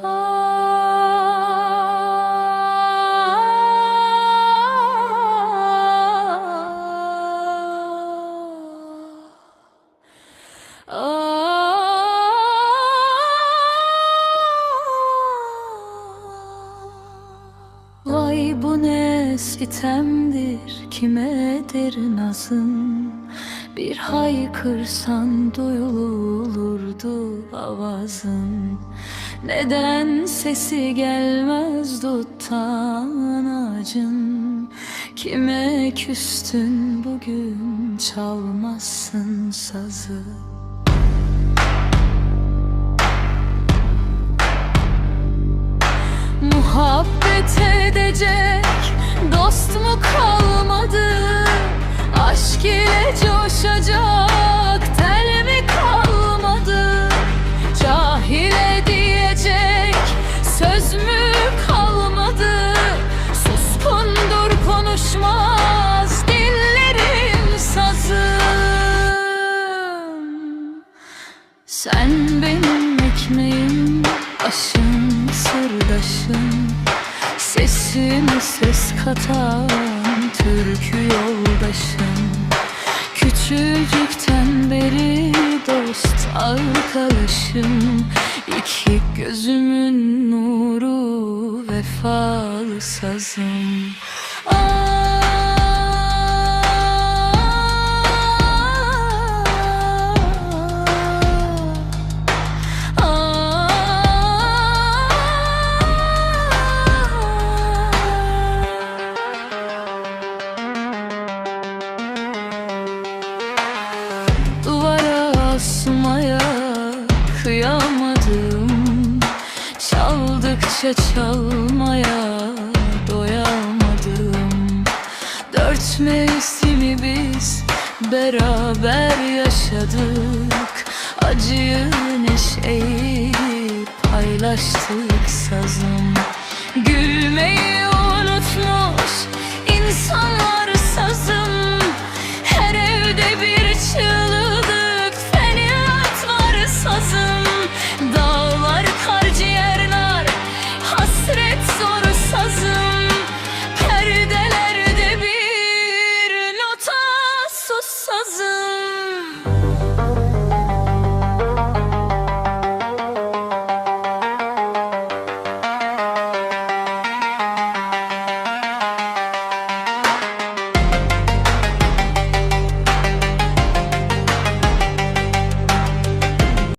Vay bu ne sitemdir kime derin nazın Bir haykırsan duyulurdu avazın Neden sesi gelmez duttan ağacın Kime küstün bugün çalmazsın sazı Muhabbet edecek dost mu kalmadı? Aşk ile sen benim ekmeğim, aşım, sırdaşım Sesime ses katan türkü yoldaşım Küçücükten beri dost arkadaşım. İki gözümün nuru vefalı sazım. Duvara basmaya kıyamadım. Çaldıkça çalmaya doyamadım. Dört mevsimi biz beraber yaşadık. Acıyı neşeyi paylaştık sazım. Gülmeyi unutmuş insanlar sazım. Her evde bir çığ